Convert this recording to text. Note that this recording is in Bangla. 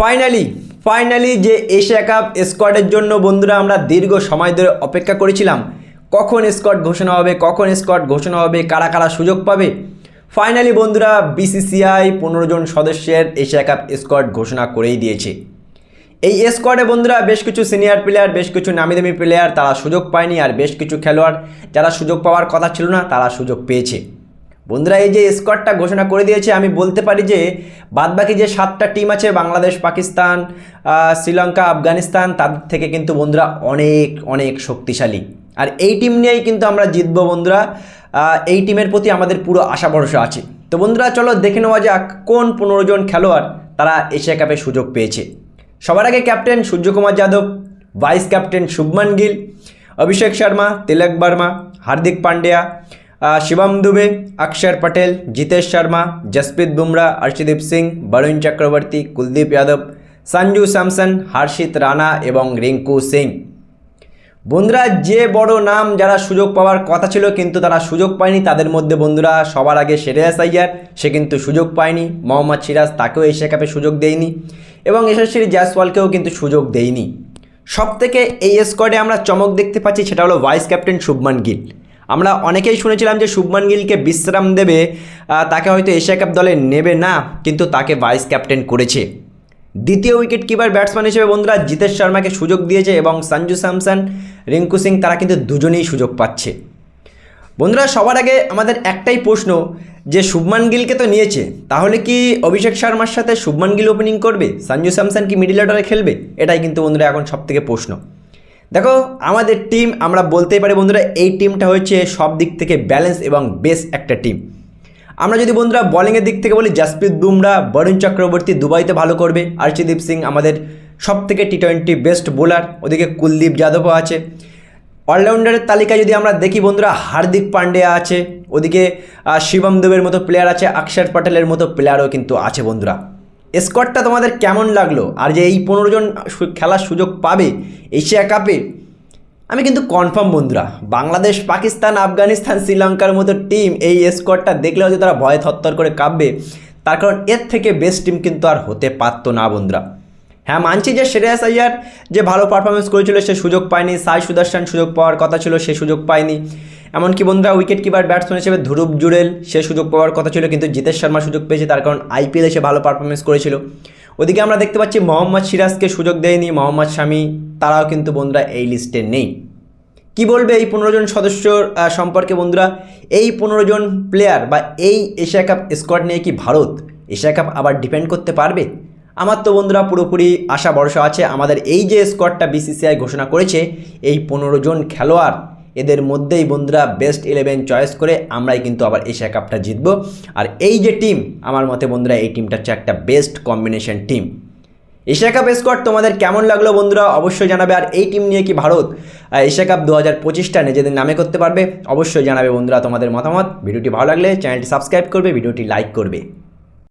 ফাইনালি ফাইনালি যে এশিয়া কাপ স্কোয়াডের জন্য বন্ধুরা আমরা দীর্ঘ সময় ধরে অপেক্ষা করেছিলাম। কখন স্কোয়াড ঘোষণা হবে, কখন স্কোয়াড ঘোষণা হবে, কারা কারা সুযোগ পাবে? ফাইনালি বন্ধুরা বিসিসিআই পনেরো জন সদস্যের এশিয়া কাপ স্কোয়াড ঘোষণা করেই দিয়েছে। এই স্কোয়াডে বন্ধুরা বেশ কিছু সিনিয়র প্লেয়ার বেশ কিছু নামি দামি প্লেয়ার তারা সুযোগ পায়নি, আর বেশ কিছু খেলোয়াড় যারা সুযোগ পাওয়ার কথা ছিল না তারা সুযোগ পেয়েছে। বন্ধুরা, এই যে স্কোয়াডটা ঘোষণা করে দিয়েছে, আমি বলতে পারি যে বাদবাকি যে সাতটা টিম আছে, বাংলাদেশ, পাকিস্তান শ্রীলঙ্কা, আফগানিস্তান তাদের থেকে কিন্তু বন্ধুরা অনেক অনেক শক্তিশালী। আর এই টিম নিয়েই কিন্তু আমরা জিতবো বন্ধুরা। এই টিমের প্রতি আমাদের পুরো আশা ভরসা আছে। তো বন্ধুরা, চলো দেখে নেওয়া যাক কোন পনেরো জন খেলোয়াড় তারা এশিয়া কাপে সুযোগ পেয়েছে। সবার আগে captain Suryakumar Yadav vice captain Shubman Gill, Abhishek Sharma, Tilak Varma, Hardik Pandya Shivam Dube, Axar Patel, Jitesh Sharma, Jasprit Bumrah Arshdeep Singh, Varun Chakravarthy, Kuldeep Yadav, Sanju Samson, Harshit Rana এবং রিঙ্কু সিং। বন্ধুরা, যে বড় নাম যারা সুযোগ পাওয়ার কথা ছিল কিন্তু তারা সুযোগ পায়নি, তাদের মধ্যে বন্ধুরা সবার আগে শ্রেয়াস আইয়ার সে কিন্তু সুযোগ পায়নি, মোহাম্মদ সিরাজ তাকেও এশিয়া কাপে সুযোগ দেয়নি এবং যশস্বী জয়সওয়ালকেও কিন্তু সুযোগ দেয়নি। সব থেকে এই স্কোয়াডে আমরা চমক দেখতে পাচ্ছি, সেটা হলো ভাইস ক্যাপ্টেন শুভমান গিল। আমরা অনেকেই শুনেছিলাম যে শুভমান গিলকে বিশ্রাম দেবে তাকে হয়তো এশিয়া কাপ দলে নেবে না, কিন্তু তাকে ভাইস ক্যাপ্টেন করেছে। দ্বিতীয় উইকেট কিপার ব্যাটসম্যান হিসেবে বন্ধুরা জিতেশ শর্মাকে সুযোগ দিয়েছে এবং সঞ্জু স্যামসন, রিঙ্কু সিং তারা কিন্তু দুজনেই সুযোগ পাচ্ছে। বন্ধুরা, সবার আগে আমাদের একটাই প্রশ্ন, যে শুভমান গিলকে তো নিয়েছে, তাহলে কি অভিষেক শর্মার সাথে শুভমান গিল ওপেনিং করবে? সঞ্জু স্যামসন কি মিডিল অর্ডারে খেলবে? এটাই কিন্তু বন্ধুরা এখন সব থেকে প্রশ্ন। দেখো, আমাদের টিম আমরা বলতেই পারি বন্ধুরা, এই টিমটা হচ্ছে সব দিক থেকে ব্যালেন্স এবং বেস্ট একটা টিম আমরা যদি বন্ধুরা বলিংয়ের দিক থেকে বলি জাসপ্রীত বুমরা বরুণ চক্রবর্তী দুবাইতে ভালো করবে। আর্চিদীপ সিং আমাদের সব থেকে টি টোয়েন্টি বেস্ট বোলার ওদিকে কুলদীপ যাদবও আছে। অলরাউন্ডারের তালিকায় যদি আমরা দেখি বন্ধুরা হার্দিক পান্ডিয়া আছে, ওদিকে শিবম দেবের মতো প্লেয়ার আছে অক্ষর পটেলের মতো প্লেয়ারও কিন্তু আছে বন্ধুরা। স্কোয়াডটা তোমাদের কেমন লাগল? আর যে এই পনেরো জন খেলার সুযোগ পাবে এশিয়া কাপে? আমি কিন্তু কনফার্ম বন্ধুরা, বাংলাদেশ, পাকিস্তান, আফগানিস্তান, শ্রীলঙ্কার মতো টিম এই স্কোয়াডটা দেখলে হয়তো তারা ভয়ে থরথর করে কাঁপবে। তার কারণ এর থেকে বেস্ট টিম কিন্তু আর হতে পারতো না বন্ধুরা। হ্যাঁ মানছি যে শ্রেয়াস আইয়ার যে ভালো পারফরমেন্স করেছিল, সে সুযোগ পায়নি। সাই সুদর্শন সুযোগ পাওয়ার কথা ছিল, সে সুযোগ পায়নি। এমনকি বন্ধুরা উইকেট কিপার ব্যাটসম্যান হিসেবে ধ্রুব জুড়েল, সে সুযোগ পাওয়ার কথা ছিল কিন্তু জিতেশ শর্মা সুযোগ পেয়েছে, তার কারণ আইপিএলে সে ভালো পারফরমেন্স করেছিল। ওদিকে আমরা দেখতে পাচ্ছি মোহাম্মদ সিরাজকে সুযোগ দেয়নি, মোহাম্মদ শামি, তারাও কিন্তু বন্ধুরা এই লিস্টে নেই। কি বলবে এই পনেরো জন সদস্য সম্পর্কে বন্ধুরা? এই পনেরো জন প্লেয়ার বা এই এশিয়া কাপ স্কোয়াড নিয়ে কি ভারত এশিয়া কাপ আবার ডিপেন্ড করতে পারবে? আমার তো বন্ধুরা পুরোপুরি আশা, ভরসা আছে, আমাদের এই যে স্কোয়াডটা বিসিসিআই ঘোষণা করেছে, এই পনেরো জন খেলোয়াড় এদের মধ্যেই বন্ধুরা বেস্ট ইলেভেন চয়েস করে আমরাই কিন্তু আবার এশিয়া কাপটা জিতব। আর এই যে টিম আমার মতে বন্ধুরা এই টিমটা হচ্ছে একটা best combination team Asia cup squad তোমাদের কেমন লাগল বন্ধুরা? অবশ্যই জানাবে। আর এই টিম নিয়ে কি ভারত এশিয়া কাপ দু হাজার পঁচিশটা নিজেদের নামে করতে পারবে? অবশ্যই জানাবে বন্ধুরা তোমাদের মতামত। ভিডিওটি ভালো লাগলে চ্যানেলটি সাবস্ক্রাইব করবে, ভিডিওটি লাইক করবে।